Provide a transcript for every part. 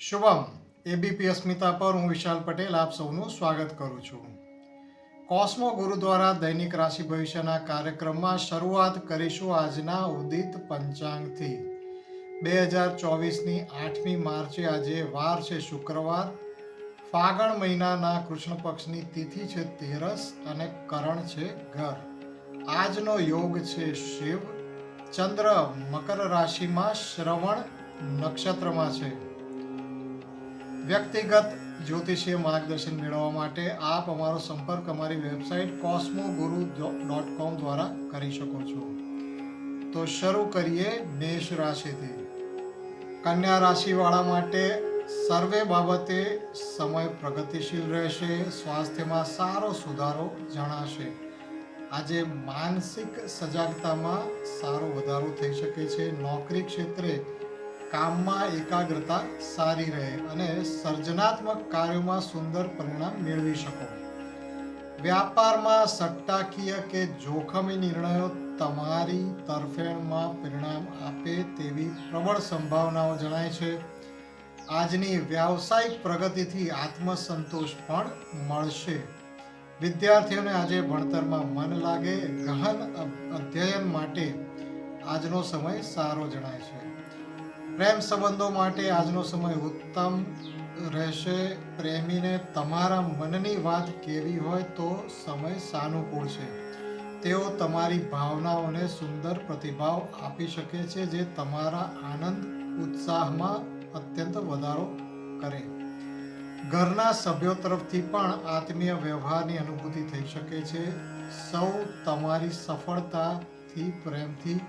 Shubham ABP અસ્મિતા પર હું વિશાલ પટેલ આપ સૌનું સ્વાગત કરું છું. કોસ્મો ગુરુ દ્વારા દૈનિક રાશિ ભવિષ્યના કાર્યક્રમમાં શરૂઆત કરીશું આજના ઉદિત પંચાંગથી. બે હજાર ચોવીસની આઠમી માર્ચે આજે વાર છે શુક્રવાર. ફાગણ મહિનાના કૃષ્ણ પક્ષની તિથિ છે તેરસ અને કરણ છે ઘર. આજનો યોગ છે શિવ. ચંદ્ર મકર રાશિમાં શ્રવણ નક્ષત્રમાં છે. વ્યક્તિગત જ્યોતિષીય માર્ગદર્શન મેળવવા માટે આપ અમારો સંપર્ક અમારી વેબસાઇટ કોસ્મો ગુરુ ડોટ કોમ દ્વારા કરી શકો છો. તો શરૂ કરીએ મેષ રાશિથી. કન્યા રાશિવાળા માટે સર્વે બાબતે સમય પ્રગતિશીલ રહેશે, સ્વાસ્થ્યમાં સારો સુધારો જણાશે. આજે માનસિક સજાગતામાં સારો વધારો થઈ શકે છે. નોકરી ક્ષેત્રે કામમાં એકાગ્રતા સારી રહે અને સર્જનાત્મક કાર્યોમાં સુંદર પરિણામ મેળવી શકો. વ્યાપારમાં સટ્ટાકીય કે જોખમી નિર્ણયો તમારી તરફેણમાં પરિણામ આપે તેવી પ્રબળ સંભાવનાઓ જણાય છે. આજની વ્યાવસાયિક પ્રગતિથી આત્મસંતોષ પણ મળશે. વિદ્યાર્થીઓને આજે ભણતરમાં મન લાગે, ગહન અધ્યયન માટે આજનો સમય સારો જણાય છે. પ્રેમ સંબંધો માટે આજનો સમય ઉત્તમ રહેશે. પ્રેમીને તમારા મનની વાત કેવી હોય તો સમય સાનુકૂળ છે. તેઓ તમારી ભાવનાઓને સુંદર પ્રતિભાવ આપી શકે છે, જે તમારા આનંદ, ઉત્સાહમાં અત્યંત વધારો કરે. ઘરના સભ્યો તરફથી પણ આત્મીય વ્યવહારની અનુભૂતિ થઈ શકે છે. સૌ તમારી સફળતાથી પ્રેમથી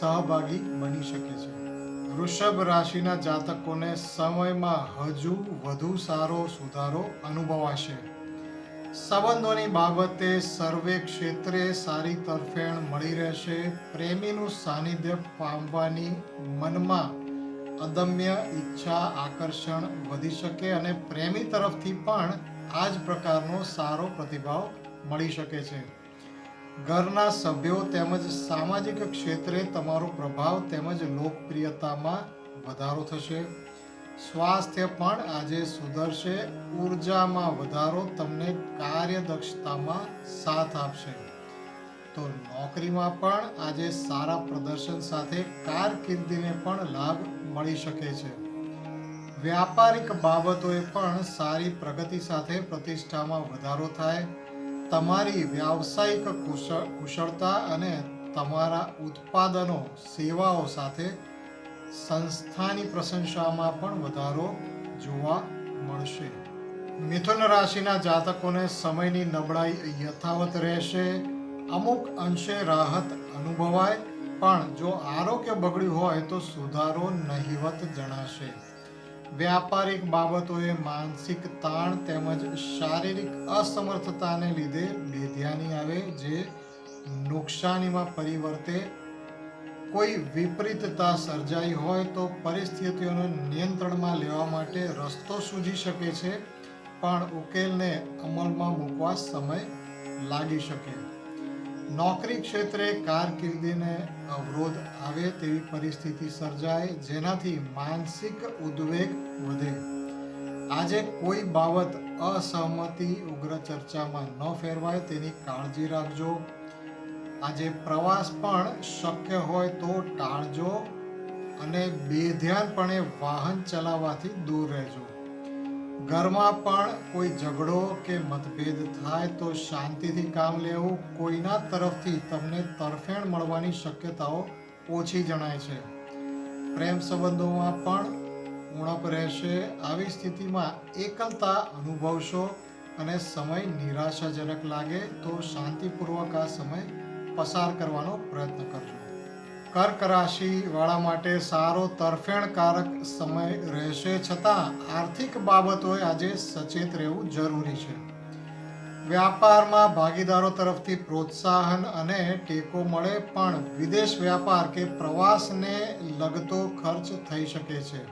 સહભાગી બની શકે છે. વૃષભ રાશિના જાતકોને સમયમાં હજુ વધુ સારો સુધારો અનુભવાશે. સંબંધોની બાબતે સર્વે ક્ષેત્રે સારી તરફેણ મળી રહેશે. પ્રેમીનું સાનિધ્ય પામવાની મનમાં અદમ્ય ઈચ્છા આકર્ષણ વધી શકે અને પ્રેમી તરફથી પણ આ જ પ્રકારનો સારો પ્રતિભાવ મળી શકે છે. ઘરના સભ્યો તેમજ સામાજિક ક્ષેત્રે તમારો પ્રભાવ તેમજ લોકપ્રિયતામાં વધારો થશે. સ્વાસ્થ્ય પણ આજે સુધરશે. ઉર્જામાં વધારો તમને કાર્યદક્ષતામાં સાથ આપશે. તો નોકરીમાં પણ આજે સારા પ્રદર્શન સાથે કારકિર્દીને પણ લાભ મળી શકે છે. વ્યાપારિક બાબતોએ પણ સારી પ્રગતિ સાથે પ્રતિષ્ઠામાં વધારો થાય. તમારી વ્યાવસાયિક કુશળ, કુશળતા અને તમારા ઉત્પાદનો, સેવાઓ સાથે સંસ્થાની પ્રશંસામાં પણ વધારો જોવા મળશે. મિથુન રાશિના જાતકોને સમયની નબળાઈ યથાવત રહેશે. અમુક અંશે રાહત અનુભવાય, પણ જો આરોગ્ય બગડ્યું હોય તો સુધારો નહિવત જણાશે. વ્યાપારિક બાબતોએ માનસિક તાણ તેમજ શારીરિક અસમર્થતાને લીધે બેધ્યાની આવે જે નુકસાનીમાં પરિવર્તે. કોઈ વિપરીતતા સર્જાઈ હોય તો પરિસ્થિતિઓને નિયંત્રણમાં લેવા માટે રસ્તો સૂજી શકે છે, પણ ઉકેલને અમલમાં મૂકવા સમય લાગી શકે. નોકરી ક્ષેત્રે કારકિર્દીને અવરોધ આવે તેવી પરિસ્થિતિ સર્જાય, જેનાથી માનસિક ઉદ્વેગ વધે. આજે કોઈ બાબત અસહમતિ ઉગ્ર ચર્ચામાં ન ફેરવાય, તેની કાળજી રાખજો. આજે પ્રવાસ પણ શક્ય હોય તો ટાળજો અને બેધ્યાનપણે વાહન ચલાવવાથી દૂર રહેજો. ઘરમાં પણ કોઈ ઝઘડો કે મતભેદ થાય તો શાંતિથી કામ લેવું કોઈના તરફથી તમને તરફેણ મળવાની શક્યતાઓ ઓછી જણાય છે. પ્રેમ સંબંધોમાં પણ ઉણપ રહેશે, આવી સ્થિતિમાં એકલતા અનુભવશો અને સમય નિરાશાજનક લાગે તો શાંતિપૂર્વક આ સમય પસાર કરવાનો પ્રયત્ન કરજો. કર્ક રાશિ વાળા માટે સારો તરફેણકારક સમય રહેશે છતાં આર્થિક બાબતોએ આજે સચેત રહેવું જરૂરી છે. વ્યાપારમાં ભાગીદારો તરફથી પ્રોત્સાહન અને ટેકો મળે પણ વિદેશ વ્યાપાર કે પ્રવાસને લગતો ખર્ચ થઈ શકે છે.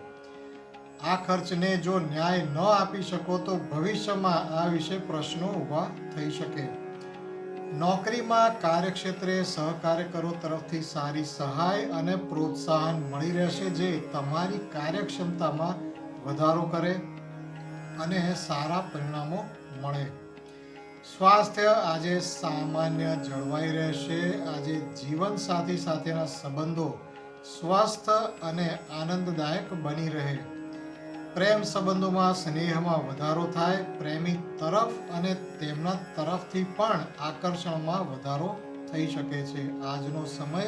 આ ખર્ચને જો ન્યાય ન આપી શકો તો ભવિષ્યમાં આ વિશે પ્રશ્નો ઊભા થઈ શકે. નોકરીમાં કાર્યક્ષેત્રે સહકાર્યકરો તરફથી સારી સહાય અને પ્રોત્સાહન મળી રહેશે જે તમારી કાર્યક્ષમતામાં વધારો કરે અને સારા પરિણામો મળે. સ્વાસ્થ્ય આજે સામાન્ય જળવાઈ રહેશે. આજે જીવનસાથી સાથેના સંબંધો સ્વસ્થ અને આનંદદાયક બની રહે. પ્રેમ સંબંધોમાં સ્નેહમાં વધારો થાય, પ્રેમી તરફ અને તેમના તરફથી પણ આકર્ષણમાં વધારો થઈ શકે છે. આજનો સમય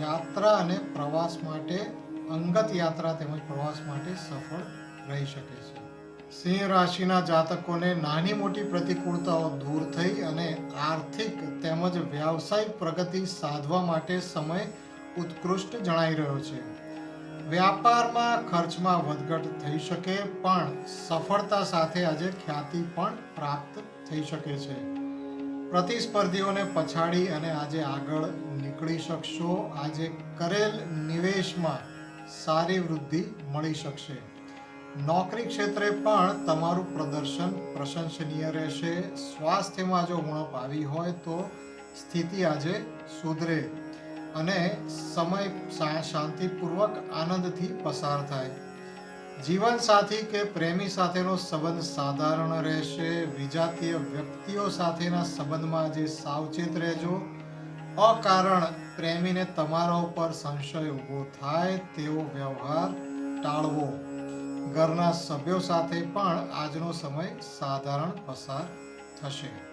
યાત્રા અને પ્રવાસ માટે, અંગત યાત્રા તેમજ પ્રવાસ માટે સફળ રહી શકે છે. સિંહ રાશિના જાતકોને નાની મોટી પ્રતિકૂળતાઓ દૂર થઈ અને આર્થિક તેમજ વ્યાવસાયિક પ્રગતિ સાધવા માટે સમય ઉત્કૃષ્ટ જણાઈ રહ્યો છે. વ્યાપારમાં ખર્ચમાં વધઘટ થઈ શકે, પણ સફળતા સાથે આજે ખ્યાતિ પણ પ્રાપ્ત થઈ શકે છે. પ્રતિસ્પર્ધીઓને પછાડી અને આજે આગળ નીકળી શકશો. આજે કરેલ નિવેશમાં સારી વૃદ્ધિ મળી શકશે. નોકરી ક્ષેત્રે પણ તમારું પ્રદર્શન પ્રશંસનીય રહેશે. સ્વાસ્થ્યમાં જો ઉણપ આવી હોય તો સ્થિતિ આજે સુધરે. અને સમય શાંતિપૂર્વક આનંદથી પસાર થાય. જીવન સાથી કે પ્રેમી સાથેનો સંબંધ સાધારણ રહેશે. વિજાતીય વ્યક્તિઓ સાથેના સંબંધમાં જે સાવચેત રહેજો. અકારણ પ્રેમીને તમારા ઉપર સંશય ઊભો થાય તેવો વ્યવહાર ટાળવો. ઘરના સભ્યો સાથે પણ આજનો સમય સાધારણ પસાર થશે.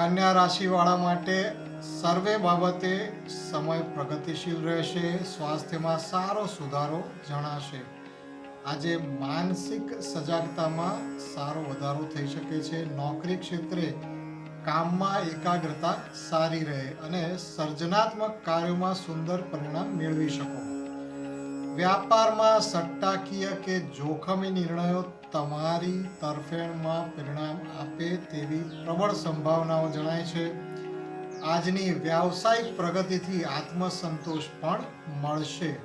કન્યા રાશિવાળા માટે સર્વે બાબતે સમય પ્રગતિશીલ રહેશે, સ્વાસ્થ્યમાં સારો સુધારો જણાશે. આજે માનસિક સજાગતામાં સારો વધારો થઈ શકે છે. નોકરી ક્ષેત્રે કામમાં એકાગ્રતા સારી રહે અને સર્જનાત્મક કાર્યોમાં સુંદર પરિણામ મેળવી શકો. વ્યાપારમાં સટ્ટાકીય કે જોખમી નિર્ણયો તમારી તરફેણમાં પરિણામ આપે તેવી પ્રબળ સંભાવનાઓ જણાય છે. આજની વ્યાવસાયિક પ્રગતિથી આત્મસંતોષ પણ મળશે.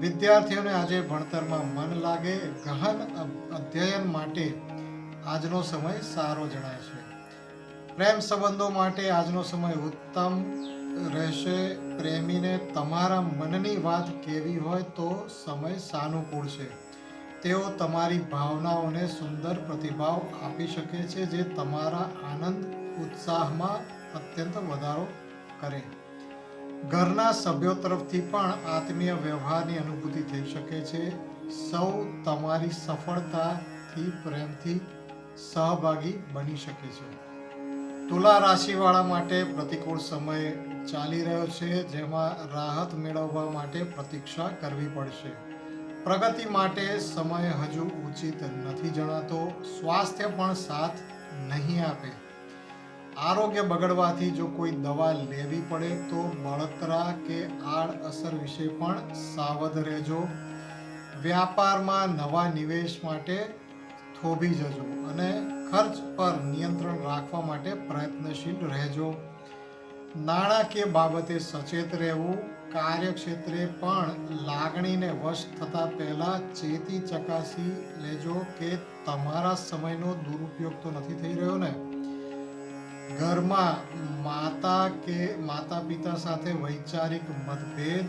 વિદ્યાર્થીઓને આજે ભણતરમાં મન લાગે, ગહન અધ્યયન માટે આજનો સમય સારો જણાય છે. પ્રેમ સંબંધો માટે આજનો સમય ઉત્તમ રહેશે. પ્રેમીને તમારા મનની વાત કેવી હોય તો સમય સાનુકૂળ છે. તેઓ તમારી ભાવનાઓને સુંદર પ્રતિભાવ આપી શકે છે, જે તમારા આનંદ ઉત્સાહમાં અત્યંત વધારો કરે. ઘરના સભ્યો તરફથી પણ આત્મીય વ્યવહારની અનુભૂતિ થઈ શકે છે. સૌ તમારી સફળતાથી, પ્રેમથી સહભાગી બની શકે છે. તુલા રાશિવાળા માટે પ્રતિકૂળ સમય ચાલી રહ્યો છે, જેમાં રાહત મેળવવા માટે પ્રતીક્ષા કરવી પડશે. પ્રગતિ માટે સમય હજુ ઉચિત નથી જણાતો, સ્વાસ્થ્ય પણ સાથ નહીં આપે. આરોગ્ય બગડવાથી જો કોઈ દવા લેવી પડે તો બળતરા કે આડઅસર વિશે પણ સાવધ રહેજો. વ્યાપારમાં નવા નિવેશ માટે થોભી જજો અને ખર્ચ પર નિયંત્રણ રાખવા માટે પ્રયત્નશીલ રહેજો. નાણાકીય બાબતે સચેત રહેવું કાર્યક્ષેત્રે પણ લાગણીને વશ થતા પહેલા ચેતી ચકાસી લેજો કે તમારા સમયનો દુરુપયોગ તો નથી થઈ રહ્યો ને? ઘરમાં માતા કે માતા પિતા સાથે વૈચારિક મતભેદ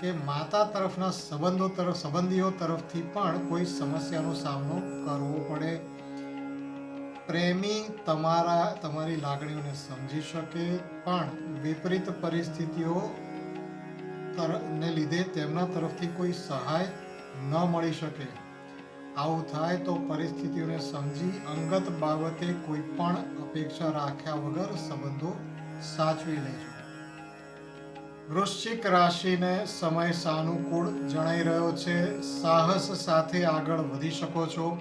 કે માતા તરફના સંબંધો તરફ, સંબંધીઓ તરફથી પણ કોઈ સમસ્યાનો સામનો કરવો પડે? પ્રેમી તમારા, તમારી લાગણીઓને સમજી શકે, પણ વિપરીત પરિસ્થિતિઓ ને લીધે તેમના તરફથી કોઈ સહાય ન મળી શકે. આવું થાય તો પરિસ્થિતિઓને સમજી અંગત બાબતે કોઈ પણ અપેક્ષા રાખ્યા વગર સંબંધો સાચવી લેજો. વૃશ્ચિક રાશિને સમય સાનુકૂળ જણાઈ રહ્યો છે. સાહસ સાથે આગળ વધી શકો છો.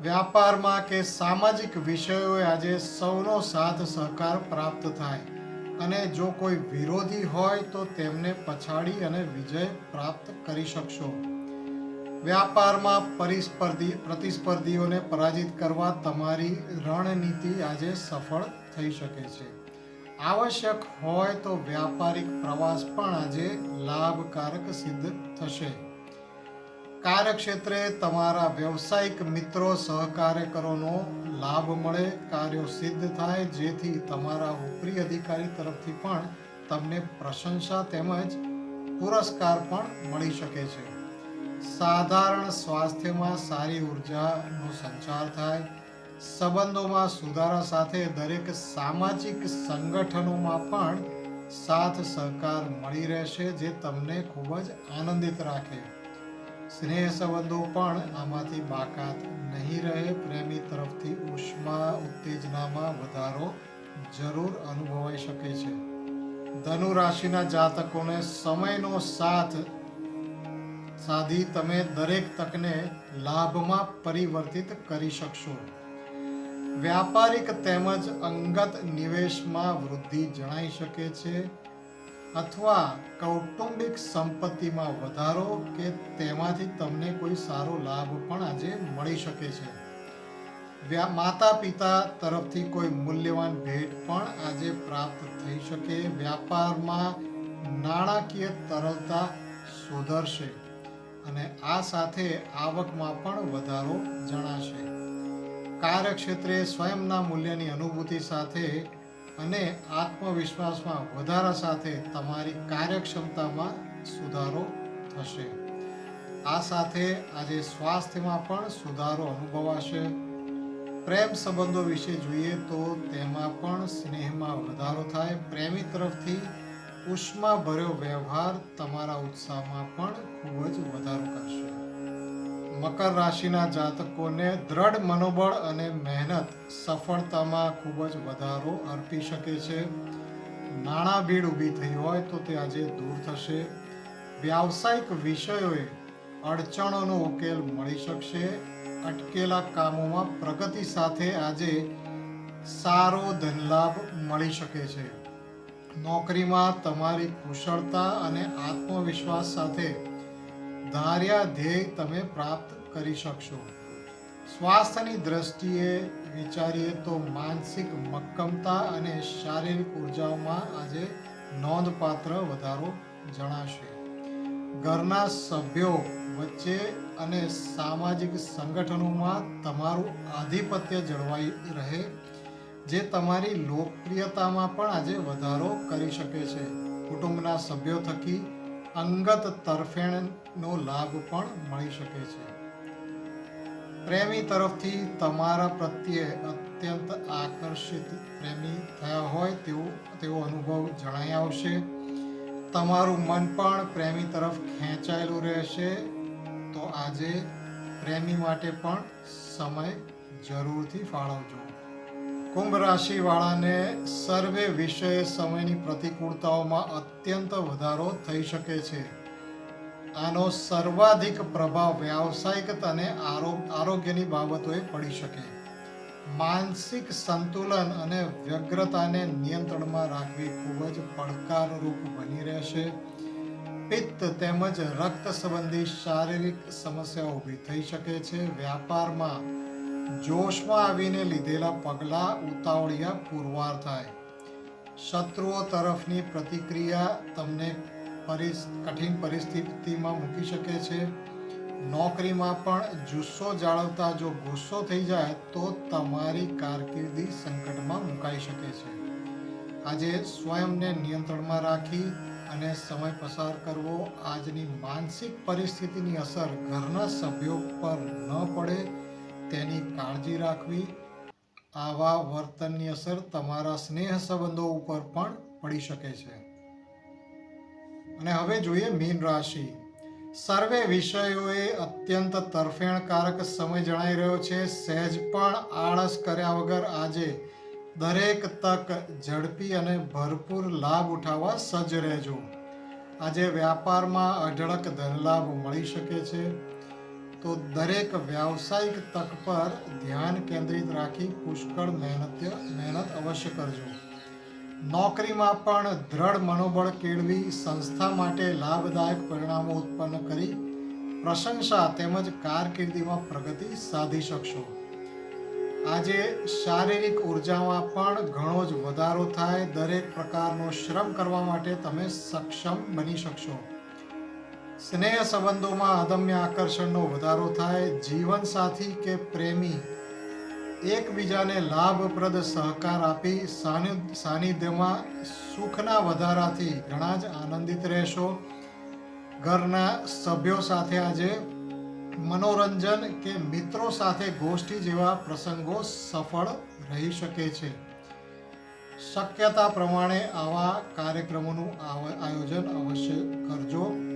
વ્યાપારમાં કે સામાજિક વિષયોએ આજે સૌનો સાથ સહકાર પ્રાપ્ત થાય. અને જો કોઈ વિરોધી હોય તો તેમને પછાડી અને વિજય પ્રાપ્ત કરી શકશો. વ્યાપારમાં પરિસ્પર્ધી, પ્રતિસ્પર્ધીઓને પરાજિત કરવા તમારી રણનીતિ આજે સફળ થઈ શકે છે. આવશ્યક હોય તો વ્યાપારિક પ્રવાસ પણ આજે લાભકારક સિદ્ધ થશે. કાર્યક્ષેત્રે તમારા વ્યવસાયિક મિત્રો સહકાર્યકરોનો લાભ મળે, કાર્યો સિદ્ધ થાય, જેથી તમારા ઉપરી અધિકારી તરફથી પણ તમને પ્રશંસા તેમજ પુરસ્કાર પણ મળી શકે છે. સાધારણ સ્વાસ્થ્યમાં સારી ઉર્જાનો સંચાર થાય. સંબંધોમાં સુધારા સાથે દરેક સામાજિક સંગઠનોમાં પણ સાથ સહકાર મળી રહેશે, જે તમને ખૂબ જ આનંદિત રાખે. સ્નેહ સંબંધો પણ આમાંથી બાકાત નહીં રહે. પ્રેમી તરફથી ઉષ્મા ઉત્તેજનામાં વધારો જરૂર અનુભવાઈ શકે છે. ધનુ રાશિના જાતકોને સમયનો સાથ સાધી તમે દરેક તકને લાભમાં પરિવર્તિત કરી શકશો. વ્યાપારિક તેમજ અંગત નિવેશમાં વૃદ્ધિ જણાઈ શકે છે. અથવા કૌટુંબિક સંપત્તિમાં વધારો કે તેમાંથી તમને કોઈ સારો લાભ પણ આજે મળી શકે છે. માતા પિતા તરફથી કોઈ મૂલ્યવાન ભેટ પણ આજે પ્રાપ્ત થઈ શકે. વ્યાપારમાં નાણાકીય તરલતા સુધરશે અને આ સાથે આવકમાં પણ વધારો જણાશે. કાર્યક્ષેત્રે સ્વયંના મૂલ્યની અનુભૂતિ સાથે અને આત્મવિશ્વાસમાં વધારા સાથે તમારી કાર્યક્ષમતામાં સુધારો થશે. આ સાથે આજે સ્વાસ્થ્યમાં પણ સુધારો અનુભવાશે. પ્રેમ સંબંધો વિશે જોઈએ તો તેમાં પણ સ્નેહમાં વધારો થાય. પ્રેમી તરફથી ઉષ્મા ભર્યો વ્યવહાર તમારા ઉત્સાહમાં પણ ખૂબ જ વધારો કરશે. મકર રાશિના જાતકોને દ્રઢ મનોબળ અને મહેનત સફળતામાં ખૂબ જ વધારો અર્પી શકે છે. નાણાં ભીડ ઊભી થઈ હોય તો તે આજે દૂર થશે. વ્યાવસાયિક વિષયોએ અડચણોનો ઉકેલ મળી શકશે. અટકેલા કામોમાં પ્રગતિ સાથે આજે સારો ધનલાભ મળી શકે છે. નોકરીમાં તમારી કુશળતા અને આત્મવિશ્વાસ સાથે ધાર્યા ધ્યેય તમે પ્રાપ્ત કરી શકશો. સ્વાસ્થ્યની દ્રષ્ટિએ વિચારીએ તો માનસિક મક્કમતા અને શારીરિક ઉર્જાઓમાં આજે નોંધપાત્ર વધારો જણાશે. ઘરના સભ્યો વચ્ચે અને સામાજિક સંગઠનોમાં તમારું આધિપત્ય જળવાઈ રહે, જે તમારી લોકપ્રિયતામાં પણ આજે વધારો કરી શકે છે. કુટુંબના સભ્યો થકી અંગત તરફેણનો લાભ પણ મળી શકે છે. પ્રેમી તરફથી તમારા પ્રત્યે અત્યંત આકર્ષિત પ્રેમી થયા હોય તેવો તેવો અનુભવ જણાઈ આવશે. તમારું મન પણ પ્રેમી તરફ ખેંચાયેલું રહેશે. તો આજે પ્રેમી માટે પણ સમય જરૂરથી ફાળવજો. કુંભ રાશિ વાળાને સર્વે વિષય સમયની પ્રતિકૂળતાઓમાં અત્યંત વધારો થઈ શકે છે. આનો સર્વાધિક પ્રભાવ વ્યાવસાયિક અને આરો- આરોગ્યની બાબતોએ પડી શકે. માનસિક સંતુલન અને વ્યગ્રતાને નિયંત્રણમાં રાખવી ખૂબ જ પડકારરૂપ બની રહેશે. પિત્ત તેમજ રક્ત સંબંધી શારીરિક સમસ્યાઓ ઊભી થઈ શકે છે. વ્યાપારમાં જોશમાં આવીને લીધેલા પગલાં ઉતાવળિયા પુરવાર થાય. શત્રુઓ તરફની પ્રતિક્રિયા તમને કઠિન પરિસ્થિતિમાં મૂકી શકે છે. નોકરીમાં પણ જુસ્સો જાળવતા જો ગુસ્સો થઈ જાય, તો તમારી કારકિર્દી સંકટમાં મુકાઈ શકે છે. આજે સ્વયંને નિયંત્રણમાં રાખી અને સમય પસાર કરવો આજની માનસિક પરિસ્થિતિની અસર ઘરના સભ્યો પર ન પડે તેની કાળજી રાખવી. આવા વર્તનની અસર તમારા સ્નેહ સંબંધો ઉપર પણ પડી શકે છે. અને હવે જોઈએ મીન રાશિ. સર્વે વિષયોએ અત્યંત તરફેણકારક સમય જણાઈ રહ્યો છે. સહેજ પણ આળસ કર્યા વગર આજે દરેક તક ઝડપી અને ભરપૂર લાભ ઉઠાવવા સજ્જ રહેજો. આજે વ્યાપારમાં અઢળક ધનલાભ મળી શકે છે. તો દરેક વ્યાવસાયિક તક પર ધ્યાન કેન્દ્રિત રાખી પુષ્કળ મહેનત મહેનત અવશ્ય કરજો. નોકરીમાં પણ દ્રઢ મનોબળ કેળવી સંસ્થા માટે લાભદાયક પરિણામો ઉત્પન્ન કરી પ્રશંસા તેમજ કારકિર્દીમાં પ્રગતિ સાધી શકશો. આજે શારીરિક ઉર્જામાં પણ ઘણો જ વધારો થાય, દરેક પ્રકારનો શ્રમ કરવા માટે તમે સક્ષમ બની શકશો. સ્નેહ સંબંધોમાં અદમ્ય આકર્ષણનો વધારો થાય જીવનસાથી કે પ્રેમી, એકબીજાને લાભપ્રદ સહકાર આપી સાનિ- સાનિધ્યમાં સુખના વધારાથી ઘણા જ આનંદિત રહેશો. ઘરના સભ્યો સાથે આજે મનોરંજન કે મિત્રો સાથે ગોષ્ઠી જેવા પ્રસંગો સફળ રહી શકે છે. શક્યતા પ્રમાણે આવા કાર્યક્રમોનું આયોજન અવશ્ય કરજો.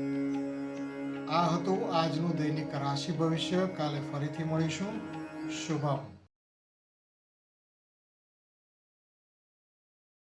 આ હતું આજનું દૈનિક રાશિ ભવિષ્ય. કાલે ફરીથી મળીશું. શુભમ.